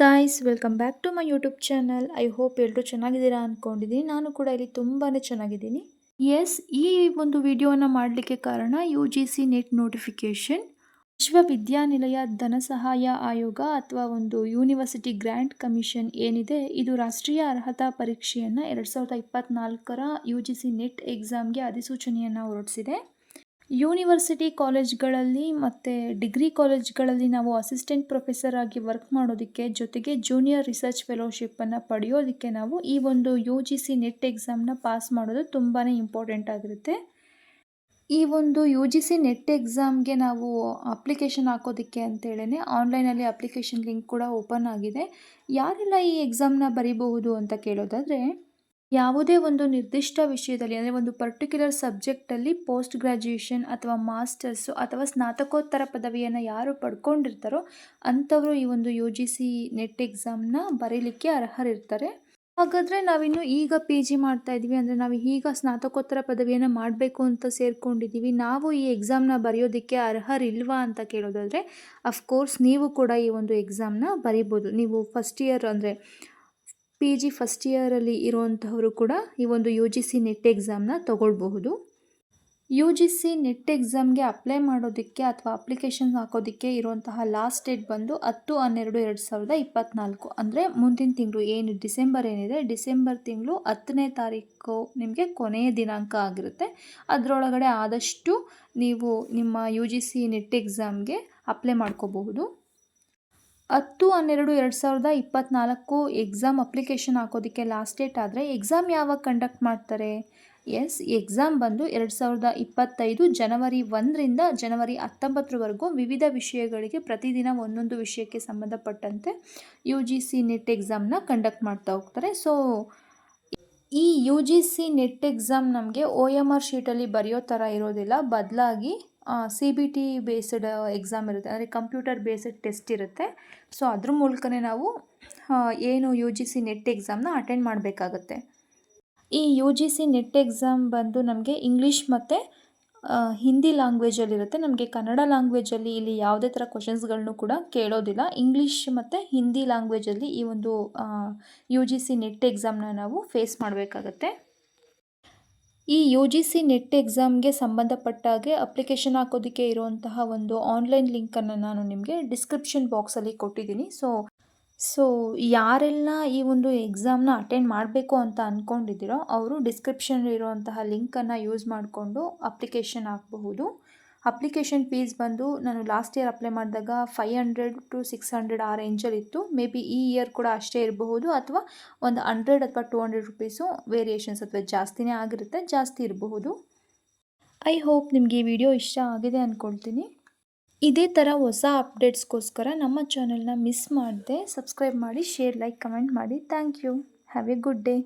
Guys welcome back to my YouTube channel I hope ಎಲ್ಲರೂ ಚೆನ್ನಾಗಿದ್ದೀರಾ ಅಂದ್ಕೊಂಡಿದ್ದೀನಿ ನಾನು ಕೂಡ ಇಲ್ಲಿ ತುಂಬಾ ಚೆನ್ನಾಗಿದ್ದೀನಿ. ಎಸ್ ಈ ಒಂದು ವಿಡಿಯೋನ ಮಾಡಲಿಕ್ಕೆ ಕಾರಣ U G C NET notification ವಿಶ್ವವಿದ್ಯಾನಿಲಯ ಧನ ಸಹಾಯ ಆಯೋಗ ಅಥವಾ ಒಂದು ಯೂನಿವರ್ಸಿಟಿ ಗ್ರ್ಯಾಂಟ್ ಕಮಿಷನ್ ಏನಿದೆ, ಇದು ರಾಷ್ಟ್ರೀಯ ಅರ್ಹತಾ ಪರೀಕ್ಷೆಯನ್ನು ಎರಡು ಸಾವಿರದ ಇಪ್ಪತ್ತ್ನಾಲ್ಕರ ಯು ಜಿ ಸಿ ನೆಟ್ ಎಕ್ಸಾಮ್ಗೆ ಅಧಿಸೂಚನೆಯನ್ನು ಹೊರಡಿಸಿದೆ. ಯೂನಿವರ್ಸಿಟಿ ಕಾಲೇಜ್ಗಳಲ್ಲಿ ಮತ್ತು ಡಿಗ್ರಿ ಕಾಲೇಜ್ಗಳಲ್ಲಿ ನಾವು ಅಸಿಸ್ಟೆಂಟ್ ಪ್ರೊಫೆಸರ್ ಆಗಿ ವರ್ಕ್ ಮಾಡೋದಕ್ಕೆ ಜೊತೆಗೆ ಜೂನಿಯರ್ ರಿಸರ್ಚ್ ಫೆಲೋಶಿಪ್ಪನ್ನು ಪಡೆಯೋದಕ್ಕೆ ನಾವು ಈ ಒಂದು ಯು ಜಿ ಸಿ ನೆಟ್ ಎಕ್ಸಾಮ್ನ ಪಾಸ್ ಮಾಡೋದು ತುಂಬಾ ಇಂಪಾರ್ಟೆಂಟ್ ಆಗಿರುತ್ತೆ. ಈ ಒಂದು ಯು ಜಿ ಸಿ ನೆಟ್ ಎಕ್ಸಾಮ್ಗೆ ನಾವು ಅಪ್ಲಿಕೇಶನ್ ಹಾಕೋದಕ್ಕೆ ಅಂತೇಳೇ ಆನ್ಲೈನಲ್ಲಿ ಅಪ್ಲಿಕೇಶನ್ ಲಿಂಕ್ ಕೂಡ ಓಪನ್ ಆಗಿದೆ. ಯಾರೆಲ್ಲ ಈ ಎಕ್ಸಾಮ್ನ ಬರೀಬಹುದು ಅಂತ ಕೇಳೋದಾದರೆ ಯಾವುದೇ ಒಂದು ನಿರ್ದಿಷ್ಟ ವಿಷಯದಲ್ಲಿ, ಅಂದರೆ ಒಂದು ಪರ್ಟಿಕ್ಯುಲರ್ ಸಬ್ಜೆಕ್ಟಲ್ಲಿ ಪೋಸ್ಟ್ ಗ್ರ್ಯಾಜುಯೇಷನ್ ಅಥವಾ ಮಾಸ್ಟರ್ಸು ಅಥವಾ ಸ್ನಾತಕೋತ್ತರ ಪದವಿಯನ್ನು ಯಾರು ಪಡ್ಕೊಂಡಿರ್ತಾರೋ ಅಂಥವರು ಈ ಒಂದು ಯು ಜಿ ಸಿ ನೆಟ್ ಎಕ್ಸಾಮ್ನ ಬರೀಲಿಕ್ಕೆ ಅರ್ಹರಿರ್ತಾರೆ. ಹಾಗಾದರೆ ನಾವಿನ್ನು ಈಗ ಪಿ ಜಿ ಮಾಡ್ತಾ ಇದ್ದೀವಿ, ಅಂದರೆ ನಾವು ಈಗ ಸ್ನಾತಕೋತ್ತರ ಪದವಿಯನ್ನು ಮಾಡಬೇಕು ಅಂತ ಸೇರಿಕೊಂಡಿದ್ದೀವಿ. ನಾವು ಈ ಎಕ್ಸಾಮ್ನ ಬರೆಯೋದಕ್ಕೆ ಅರ್ಹರಿಲ್ವಾ ಅಂತ ಕೇಳೋದಾದರೆ ಅಫ್ಕೋರ್ಸ್ ನೀವು ಕೂಡ ಈ ಒಂದು ಎಕ್ಸಾಮ್ನ ಬರಿಬೋದು. ನೀವು ಫಸ್ಟ್ ಇಯರ್ ಅಂದರೆ ಪಿ ಜಿ ಫಸ್ಟ್ ಇಯರಲ್ಲಿ ಇರುವಂತಹವರು ಕೂಡ ಈ ಒಂದು ಯು ಜಿ ಸಿ ನೆಟ್ ಎಕ್ಸಾಮ್ನ ತಗೊಳ್ಬಹುದು. ಯು ಜಿ ಸಿ ನೆಟ್ ಎಕ್ಸಾಮ್ಗೆ ಅಪ್ಲೈ ಮಾಡೋದಕ್ಕೆ ಅಥವಾ ಅಪ್ಲಿಕೇಶನ್ ಹಾಕೋದಕ್ಕೆ ಇರುವಂತಹ ಲಾಸ್ಟ್ ಡೇಟ್ ಬಂದು ಹತ್ತು ಹನ್ನೆರಡು ಎರಡು ಸಾವಿರದ ಇಪ್ಪತ್ತ್ನಾಲ್ಕು ಅಂದರೆ ಮುಂದಿನ ತಿಂಗಳು ಏನು, ಡಿಸೆಂಬರ್ ಏನಿದೆ, ಡಿಸೆಂಬರ್ ತಿಂಗಳು ಹತ್ತನೇ ತಾರೀಕು ನಿಮಗೆ ಕೊನೆಯ ದಿನಾಂಕ ಆಗಿರುತ್ತೆ. ಅದರೊಳಗಡೆ ಆದಷ್ಟು ನೀವು ನಿಮ್ಮ ಯು ಜಿ ಸಿ ನೆಟ್ ಎಕ್ಸಾಮ್ಗೆ ಅಪ್ಲೈ ಮಾಡ್ಕೋಬಹುದು. ಹತ್ತು ಹನ್ನೆರಡು ಎರಡು ಸಾವಿರದ ಇಪ್ಪತ್ತ್ನಾಲ್ಕು ಎಕ್ಸಾಮ್ ಅಪ್ಲಿಕೇಶನ್ ಹಾಕೋದಕ್ಕೆ ಲಾಸ್ಟ್ ಡೇಟ್ ಆದರೆ ಎಕ್ಸಾಮ್ ಯಾವಾಗ ಕಂಡಕ್ಟ್ ಮಾಡ್ತಾರೆ? ಎಸ್ ಎಕ್ಸಾಮ್ ಬಂದು ಎರಡು ಸಾವಿರದ ಇಪ್ಪತ್ತೈದು ಜನವರಿ ಒಂದರಿಂದ ಜನವರಿ ಹತ್ತೊಂಬತ್ತರವರೆಗೂ ವಿವಿಧ ವಿಷಯಗಳಿಗೆ ಪ್ರತಿದಿನ ಒಂದೊಂದು ವಿಷಯಕ್ಕೆ ಸಂಬಂಧಪಟ್ಟಂತೆ ಯು ಜಿ ಸಿ ನೆಟ್ ಎಕ್ಸಾಮ್ನ ಕಂಡಕ್ಟ್ ಮಾಡ್ತಾ ಹೋಗ್ತಾರೆ. ಸೊ ಈ U G C NET exam ನಮಗೆ ಒ ಎಂ ಆರ್ ಶೀಟಲ್ಲಿ ಬರೆಯೋ ಥರ ಇರೋದಿಲ್ಲ. ಬದಲಾಗಿ C B T based exam ಇರುತ್ತೆ. ಅಂದರೆ ಕಂಪ್ಯೂಟರ್ ಬೇಸ್ಡ್ ಟೆಸ್ಟ್ ಇರುತ್ತೆ. ಸೊ ಅದ್ರ ಮೂಲಕನೇ ನಾವು ಏನು ಯು ಜಿ ಸಿ ನೆಟ್ ಎಕ್ಸಾಮ್ನ ಅಟೆಂಡ್ ಮಾಡಬೇಕಾಗತ್ತೆ. ಈ U G C NET exam ಬಂದು ನಮಗೆ ಇಂಗ್ಲೀಷ್ ಮತ್ತು ಹಿಂದಿ ಲ್ಯಾಂಗ್ವೇಜಲ್ಲಿರುತ್ತೆ ನಮಗೆ ಕನ್ನಡ ಲ್ಯಾಂಗ್ವೇಜಲ್ಲಿ ಇಲ್ಲಿ ಯಾವುದೇ ಥರ ಕ್ವಶನ್ಸ್ಗಳನ್ನು ಕೂಡ ಕೇಳೋದಿಲ್ಲ. ಇಂಗ್ಲೀಷ್ ಮತ್ತು ಹಿಂದಿ ಲ್ಯಾಂಗ್ವೇಜಲ್ಲಿ ಈ ಒಂದು ಯು ಜಿ ಸಿ ನೆಟ್ ಎಕ್ಸಾಮ್ನ ನಾವು ಫೇಸ್ ಮಾಡಬೇಕಾಗತ್ತೆ. ಈ ಯು ಜಿ ಸಿ ನೆಟ್ ಎಕ್ಸಾಮ್ಗೆ ಸಂಬಂಧಪಟ್ಟಾಗೆ ಅಪ್ಲಿಕೇಶನ್ ಹಾಕೋದಕ್ಕೆ ಇರುವಂತಹ ಒಂದು ಆನ್ಲೈನ್ ಲಿಂಕನ್ನು ನಾನು ನಿಮಗೆ ಡಿಸ್ಕ್ರಿಪ್ಷನ್ ಬಾಕ್ಸಲ್ಲಿ ಕೊಟ್ಟಿದ್ದೀನಿ. ಸೊ ಸೊ ಯಾರೆಲ್ಲ ಈ ಒಂದು ಎಕ್ಸಾಮ್ನ ಅಟೆಂಡ್ ಮಾಡಬೇಕು ಅಂತ ಅಂದ್ಕೊಂಡಿದ್ದೀರೋ ಅವರು ಡಿಸ್ಕ್ರಿಪ್ಷನ್ ಇರುವಂತಹ ಲಿಂಕನ್ನು ಯೂಸ್ ಮಾಡಿಕೊಂಡು ಅಪ್ಲಿಕೇಶನ್ ಹಾಕಬಹುದು. ಅಪ್ಲಿಕೇಶನ್ ಫೀಸ್ ಬಂದು ನಾನು ಲಾಸ್ಟ್ ಇಯರ್ ಅಪ್ಲೈ ಮಾಡಿದಾಗ five hundred to six hundred ಆ ರೇಂಜಲ್ಲಿತ್ತು ಮೇ ಬಿ ಈ ಇಯರ್ ಕೂಡ ಅಷ್ಟೇ ಇರಬಹುದು ಅಥವಾ ಒಂದು ಹಂಡ್ರೆಡ್ ಅಥವಾ ಟು ಹಂಡ್ರೆಡ್ ರುಪೀಸು ವೇರಿಯೇಷನ್ಸ್ ಅಥವಾ ಜಾಸ್ತಿನೇ ಆಗಿರುತ್ತೆ, ಜಾಸ್ತಿ ಇರಬಹುದು. ಐ ಹೋಪ್ ನಿಮಗೆ ಈ ವಿಡಿಯೋ ಇಷ್ಟ ಆಗಿದೆ ಅಂದ್ಕೊಳ್ತೀನಿ ಇದೇ ಥರ ಹೊಸ ಅಪ್ಡೇಟ್ಸ್ಗೋಸ್ಕರ ನಮ್ಮ ಚಾನೆಲ್ನ ಮಿಸ್ ಮಾಡದೆ ಸಬ್ಸ್ಕ್ರೈಬ್ ಮಾಡಿ ಶೇರ್ ಲೈಕ್ ಕಮೆಂಟ್ ಮಾಡಿ. Thank you have a good day